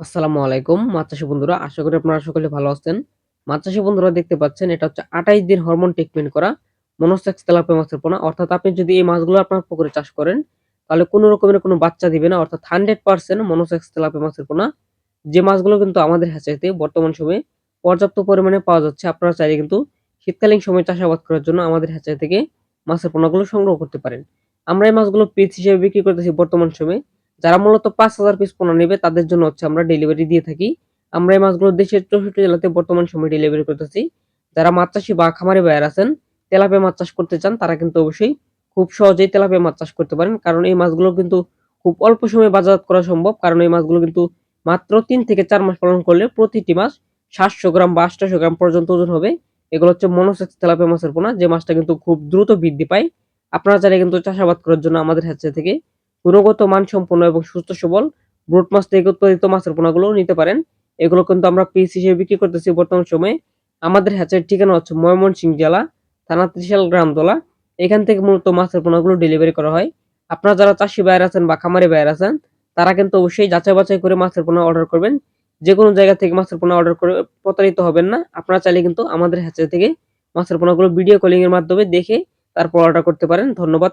আসসালামু আলাইকুম মাছ বন্ধুরা, আশা করি আপনারা সকলে ভালো আছেন। মাছ বন্ধুরা দেখতে পাচ্ছেন, এটা হচ্ছে আঠাইশ দিন হরমোন ট্রিটমেন্ট করা মনোসেক্স তেলাপিয়া মাছের পোনা। অর্থাৎ আপনি যদি এই মাছগুলো আপনার পুকুরে চাষ করেন, তাহলে কোনো রকমের কোনো বাচ্চা দিবে না, অর্থাৎ হান্ড্রেড পার্সেন্ট মনোসেক্স তেলাপিয়া মাছের পোনা। যে মাছগুলো কিন্তু আমাদের হ্যাচারিতে বর্তমান সময়ে পর্যাপ্ত পরিমাণে পাওয়া যাচ্ছে, আপনারা চাইলে কিন্তু শীতকালীন সময় চাষাবাদ করার জন্য আমাদের হ্যাচারি থেকে মাছের পোনাগুলো সংগ্রহ করতে পারেন। আমরা এই মাছগুলো পিস হিসেবে বিক্রি করতেছি বর্তমান সময়ে। যারা মূলত পাঁচ হাজার পিস পোনা নেবে, তাদের জন্য হচ্ছে আমরা ডেলিভারি দিয়ে থাকি। আমরা এই মাছগুলো দেশের চৌষট্টি জেলাতে বর্তমান সময় ডেলিভারি করতেছি। যারা মাছ চাষি বা খামারি বাইর আছেন তেলাপিয়া মাছ চাষ করতে চান, তারা কিন্তু অবশ্যই খুব সহজেই তেলাপিয়া মাছ চাষ করতে পারেন। কারণ এই মাছগুলো কিন্তু খুব অল্প সময়ে বাজারজাত করা সম্ভব। কারণ এই মাছগুলো কিন্তু মাত্র তিন থেকে চার মাস পালন করলে প্রতিটি মাছ সাতশো গ্রাম বা আটশো গ্রাম পর্যন্ত ওজন হবে। এগুলো হচ্ছে মনোসেক্স তেলাপিয়া মাছের পোনা, যে মাছটা কিন্তু খুব দ্রুত বৃদ্ধি পায়। আপনারা চাইলে কিন্তু চাষাবাদ করার জন্য আমাদের হ্যাচে থেকে গুণগত, মানসম্পন্ন এবং সুস্থ, সবল ব্রুট মাছ থেকে উৎপাদিত মাছের পোনাগুলো নিতে পারেন। এগুলো কিন্তু আমরা পিস হিসেবে বিক্রি করতেছি বর্তমান সময়ে। আমাদের হ্যাচের ঠিকানা হচ্ছে ময়মনসিংহ জেলা, থানা ত্রিশাল গ্রাম দোলা। এখান থেকে মূলত মাছের পোনাগুলো ডেলিভারি করা হয়। আপনারা যারা চাষি বাইরে আছেন বা খামারি বাইরে আছেন, তারা কিন্তু অবশ্যই যাচাই বাছাই করে মাছের পোনা অর্ডার করবেন। যে কোনো জায়গা থেকে মাছের পোনা অর্ডার করে প্রতারিত হবেন না। আপনারা চাইলে কিন্তু আমাদের হ্যাচের থেকে মাছের পোনাগুলো ভিডিও কলিং এর মাধ্যমে দেখে তারপর অর্ডার করতে পারেন। ধন্যবাদ